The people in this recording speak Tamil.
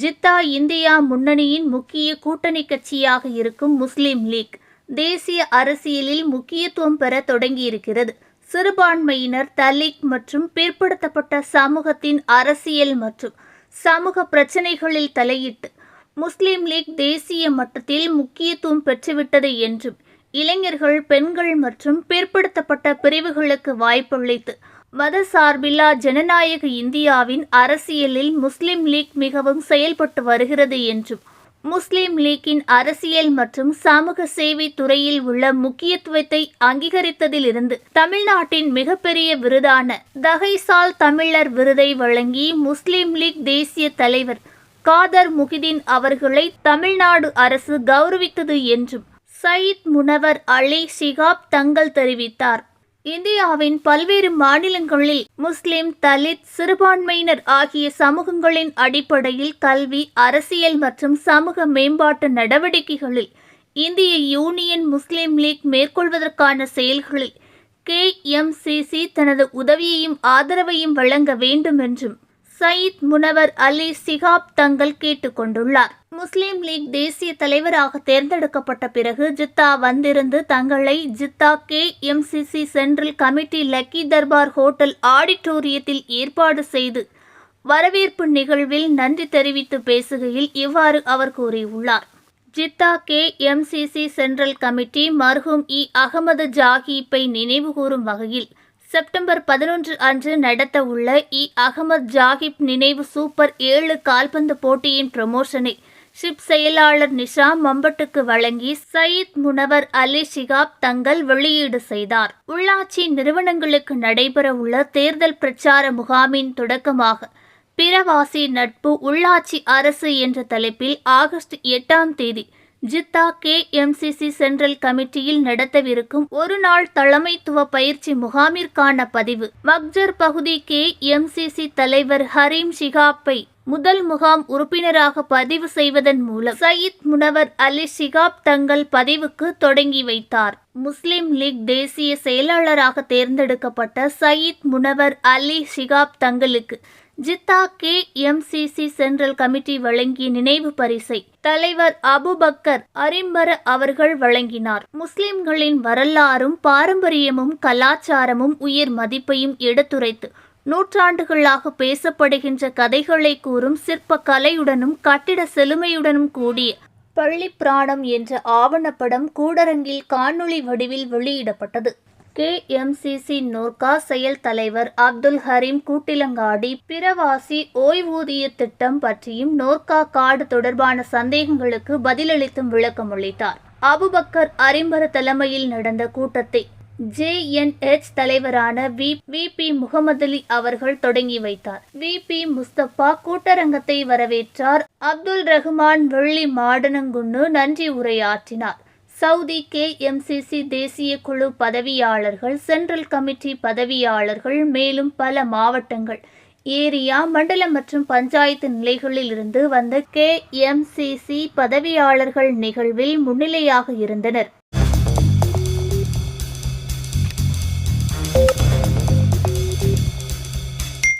ஜித்தா இந்தியா முன்னணியின் முக்கிய கூட்டணி கட்சியாக இருக்கும் முஸ்லிம் லீக். தேசிய அரசியலில் முக்கியத்துவம் பெற தொடங்கியிருக்கிறது. சிறுபான்மையினர் தலிக் மற்றும் பிற்படுத்தப்பட்ட சமூகத்தின் அரசியல் மற்றும் சமூக பிரச்சினைகளில் தலையிட்டு முஸ்லிம் லீக் தேசிய மட்டத்தில் முக்கியத்துவம் பெற்றுவிட்டது என்றும் இளைஞர்கள் பெண்கள் மற்றும் பிற்படுத்தப்பட்ட பிரிவுகளுக்கு வாய்ப்பளித்து மதசார்பில்லா ஜனநாயக இந்தியாவின் அரசியலில் முஸ்லிம் லீக் மிகவும் செயல்பட்டு வருகிறது என்றும் முஸ்லிம் லீக்கின் அரசியல் மற்றும் சமூக சேவை துறையில் உள்ள முக்கியத்துவத்தை அங்கீகரித்ததிலிருந்து தமிழ்நாட்டின் மிகப்பெரிய விருதான தகைசால் தமிழர் விருதை வழங்கி முஸ்லிம் லீக் தேசிய தலைவர் காதர் முகிதீன் அவர்களை தமிழ்நாடு அரசு கௌரவித்தது என்றும் சயீத் முனவர் அலி ஷிகாப் தங்கள் தெரிவித்தார். இந்தியாவின் பல்வேறு மாநிலங்களில் முஸ்லிம் தலித் சிறுபான்மையினர் ஆகிய சமூகங்களின் அடிப்படையில் கல்வி அரசியல் மற்றும் சமூக மேம்பாட்டு நடவடிக்கைகளில் இந்திய யூனியன் முஸ்லிம் லீக் மேற்கொள்வதற்கான செயல்களில் கேஎம்சிசி தனது உதவியையும் ஆதரவையும் வழங்க வேண்டும் என்றும் சயீத் முனவர் அலி சிகாப் தங்கள் கேட்டுக்கொண்டுள்ளார். முஸ்லிம் லீக் தேசிய தலைவராக தேர்ந்தெடுக்கப்பட்ட பிறகு ஜித்தா வந்திருந்து தங்களை Jeddah K MCC central committee lucky Darbar hotel ஆடிட்டோரியத்தில் ஏற்பாடு செய்து வரவேற்பு நிகழ்வில் நன்றி தெரிவித்து பேசுகையில் இவ்வாறு அவர் கூறியுள்ளார். Jeddah K MCC central committee மர்ஹூம் இ அகமது ஜாகிப்பை நினைவுகூரும் வகையில் செப்டம்பர் பதினொன்று அன்று நடத்த உள்ள இ அகமது ஜாகிப் நினைவு சூப்பர் ஏழு கால்பந்து போட்டியின் ப்ரமோஷனை ஷிப் செயலாளர் நிஷா மம்பட்டுக்கு வழங்கி சயீத் முனவர் அலி ஷிகாப் தங்கள் வெளியீடு செய்தார். உள்ளாட்சி நிறுவனங்களுக்கு நடைபெற உள்ள தேர்தல் பிரச்சார முகாமின் தொடக்கமாக பிறவாசி நட்பு உள்ளாட்சி அரசு என்ற தலைப்பில் ஆகஸ்ட் எட்டாம் தேதி ஜித்தா கே எம்சிசி சென்ட்ரல் கமிட்டியில் நடத்தவிருக்கும் ஒரு நாள் தலைமைத்துவ பயிற்சி முகாமிற்கான பதிவு. மக்ஜர் பகுதி கே எம்சிசி தலைவர் ஹரீம் ஷிகாப்பை முதல் முகாம் உறுப்பினராக பதிவு செய்வதன் மூலம் சயீத் முனவர் அலி ஷிகாப் தங்கள் பதிவுக்கு தொடங்கி வைத்தார். முஸ்லிம் லீக் தேசிய செயலாளராக தேர்ந்தெடுக்கப்பட்ட சயீத் முனவர் அலி ஷிகாப் தங்களுக்கு Jeddah K MCC central committee வழங்கிய நினைவு பரிசை தலைவர் அபுபக்கர் அரிம்பர அவர்கள் வழங்கினார். முஸ்லிம்களின் வரலாறும் பாரம்பரியமும் கலாச்சாரமும் உயர் மதிப்பையும் எடுத்துரைத்து நூற்றாண்டுகளாக பேசப்படுகின்ற கதைகளை கூறும் சிற்ப கலையுடனும் கட்டிட செழுமையுடனும் கூடிய பள்ளி பிராணம் என்ற ஆவணப்படம் கூடரங்கில் காணொளி வடிவில் வெளியிடப்பட்டது. கேஎம்சிசி நூர்கா நோர்கா செயல் தலைவர் அப்துல் ஹரீம் கூட்டிலங்காடி பிரவாசி ஓய்வூதிய திட்டம் பற்றியும் நோர்கா கார்டு தொடர்பான சந்தேகங்களுக்கு பதிலளித்தும் விளக்கம் அளித்தார். அபுபக்கர் அரிம்பர தலைமையில் நடந்த கூட்டத்தை ஜேஎன்எச் தலைவரான வி வி பி முகமது அவர்கள் தொடங்கி வைத்தார். வி பி முஸ்தபா கூட்டரங்கத்தை வரவேற்றார். அப்துல் ரஹ்மான் வெள்ளி மாடனங்குன்னு நன்றி உரையாற்றினார். சவுதி கேஎம்சிசி தேசிய குழு பதவியாளர்கள் சென்ட்ரல் கமிட்டி பதவியாளர்கள் மேலும் பல மாவட்டங்கள் ஏரியா மண்டலம் மற்றும் பஞ்சாயத்து நிலைகளில் இருந்து வந்த கேஎம்சிசி பதவியாளர்கள் நிகழ்வில் முன்னிலையாக இருந்தனர்.